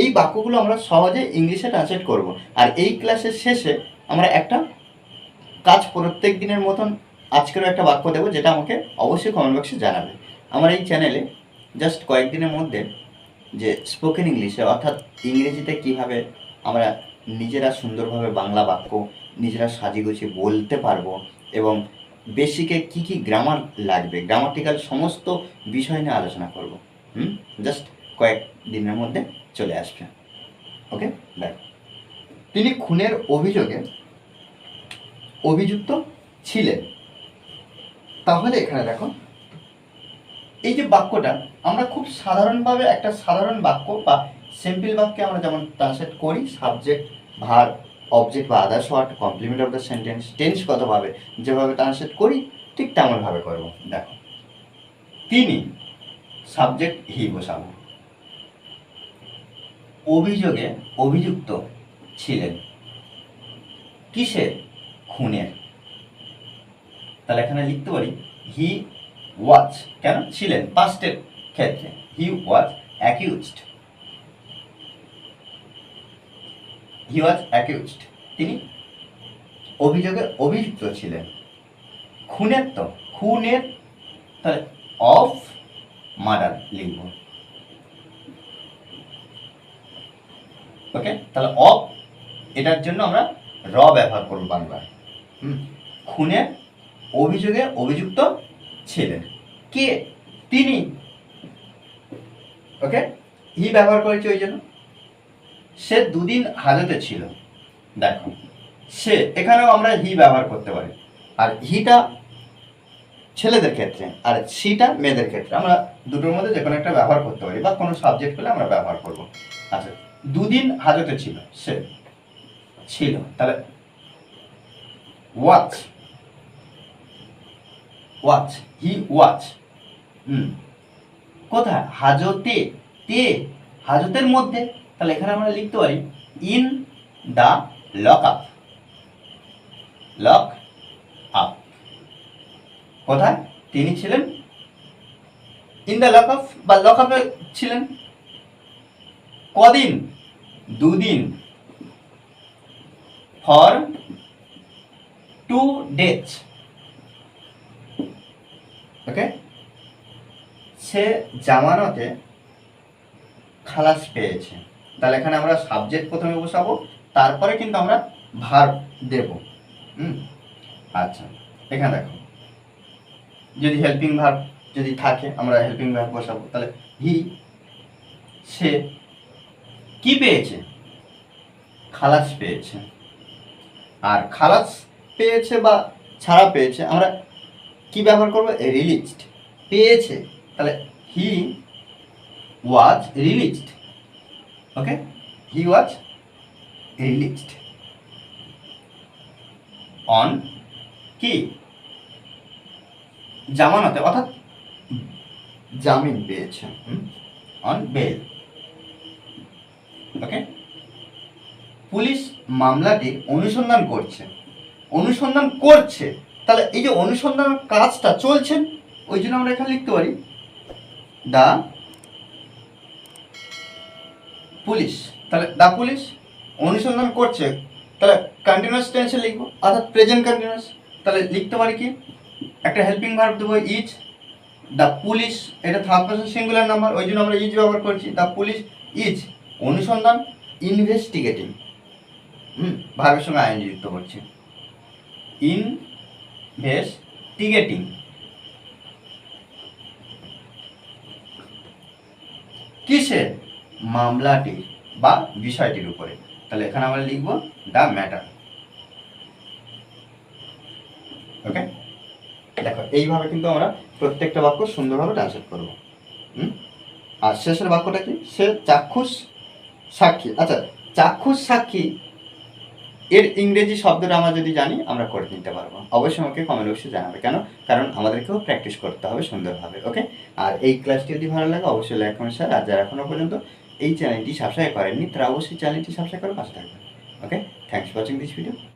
এই বাক্যগুলো আমরা সহজে ইংলিশে ট্রান্সলেট করব। আর এই ক্লাসের শেষে আমরা একটা কাজ প্রত্যেক দিনের মতন আজকেরও একটা বাক্য দেবো, যেটা আমাকে অবশ্যই কমেন্ট বক্সে জানাবে। আমার এই চ্যানেলে জাস্ট কয়েকদিনের মধ্যে যে স্পোকেন ইংলিশে অর্থাৎ ইংরেজিতে কীভাবে আমরা নিজেরা সুন্দরভাবে বাংলা বাক্য, নিজেরা সাজিয়ে গুছিয়ে বলতে পারব এবং বেসিকে কি কি গ্রামার লাগবে গ্রামাটিক্যাল সমস্ত বিষয় নিয়ে আলোচনা করব। হুম? জাস্ট কয়েক দিনের মধ্যে চলে আসবে। ওকে দেখ তিনি খুনের অভিযোগে অভিযুক্ত ছিলেন। তাহলে এখানে দেখো, এই যে বাক্যটা, আমরা খুব সাধারণভাবে একটা সাধারণ বাক্য বা সিম্পল বাক্যে আমরা যেমন ট্রান্সলেট করি সাবজেক্ট ভার অবজেক্ট বা others word complement of the sentence tense কতভাবে যেভাবে ট্রান্সলেট করি, ঠিক তেমনভাবে করব। দেখো, তিনি সাবজেক্ট হি বসাবো। অভিযোগে অভিযুক্ত ছিলেন। কিসের খুনের? তাহলে এখানে লিখতে পারি হি ওয়াজ কেন? ছিলেন পাস্টের ক্ষেত্রে। হি was accused he was accused তিনি অভিযোগে অভিযুক্ত ছিলেন। খুনের তো, খুনের তাহলে অফ মার্ডার লিখব। ওকে তাহলে অফ এটার জন্য আমরা র ব্যবহার করব বাংলায় খুনের অভিযোগে অভিযুক্ত ছিলেন। কে? তিনি। ওকে হি ব্যবহার করেছে ওই জন্য? সে দুদিন হাজতে ছিল। দেখো, সে, এখানেও আমরা হি ব্যবহার করতে পারি। আর হিটা ছেলেদের ক্ষেত্রে, আর সিটা মেয়েদের ক্ষেত্রে। আমরা দুটোর মধ্যে যে কোনো একটা ব্যবহার করতে পারি, বা কোনো সাবজেক্ট পেলে আমরা ব্যবহার করব। আচ্ছা দুদিন হাজতে ছিল, সে ছিল। তাহলে ওয়াচ ওয়াচ হি ওয়াচ হুম। কোথায়? হাজতে তে? হাজতের মধ্যে? তাহলে এখানে আমরা লিখতে পারি in the lock up lock up কোথায়? তিনি ছিলেন ইন দ্য লক আপ বা লক আপে ছিলেন। কদিন? দুদিন। ফর টু ডেজ ওকে সে জামানতে খালাস পেয়েছে। তাহলে এখানে আমরা সাবজেক্ট প্রথমে বসাবো, তারপরে কিন্তু আমরা ভার দেব। হুম? আচ্ছা এখানে দেখো। যদি হেল্পিং ভার যদি থাকে, আমরা হেল্পিং ভার বসাবো। তাহলে হি সে কি পেয়েছে? খালাস পেয়েছে। আর খালাস পেয়েছে বা ছাড়া পেয়েছে, আমরা কি ব্যবহার করব? রিলিজড পেয়েছে। তাহলে he was released okay he was released on কি? জামানতে, অর্থাৎ জামিন পেয়েছে। অন বেল ওকে পুলিশ মামলাটি অনুসন্ধান করছে। অনুসন্ধান করছে। তাহলে এই যে অনুসন্ধান কাজটা চলছে, ওই জন্য আমরা এখানে লিখতে পারি, দা পুলিশ। তাহলে দা পুলিশ অনুসন্ধান করছে। তাহলে কন্টিনিউয়াস টেন্সে লিখব, অর্থাৎ প্রেজেন্ট কন্টিনিউয়াস তাহলে লিখতে পারি কি? একটা হেল্পিং ভার্ব দেবো ইজ দ্য পুলিশ এটা থার্ড পার্সন সিঙ্গুলার নাম্বার ওই জন্য আমরা ইজ ব্যবহার করছি। দ্য পুলিশ ইজ অনুসন্ধান ইনভেস্টিগেটিং হুম, ভার্বের সঙ্গে আইন যুক্ত করছি। ইনভেস্টিগেটিং কিসের? মামলাটির বা বিষয়টির উপরে। তাহলে এখানে আমরা লিখব দ্য ম্যাটার ওকে দেখো, এইভাবে কিন্তু আমরা প্রত্যেকটা বাক্য সুন্দরভাবে ট্রান্সলেট করব। হুম? আর শেষের বাক্যটা কি? সে চাক্ষুষ সাক্ষী। আচ্ছা চাক্ষুষ সাক্ষী, এর ইংরেজি শব্দটা আমরা যদি জানি, আমরা করে নিতে পারব। অবশ্যই আমাকে কমেন্ট বক্সে জানাবে। কেন? কারণ আমাদেরকেও প্র্যাকটিস করতে হবে সুন্দরভাবে ওকে আর এই ক্লাসটি যদি ভালো লাগে, অবশ্যই লাইক কমেন্ট শেয়ার আর যারা এখনও পর্যন্ত এই চ্যানেলটি সাবস্ক্রাইব করেননি, তারা অবশ্যই চ্যানেলটি সাবস্ক্রাইব করে পাশে থাকবেন okay thanks for watching this video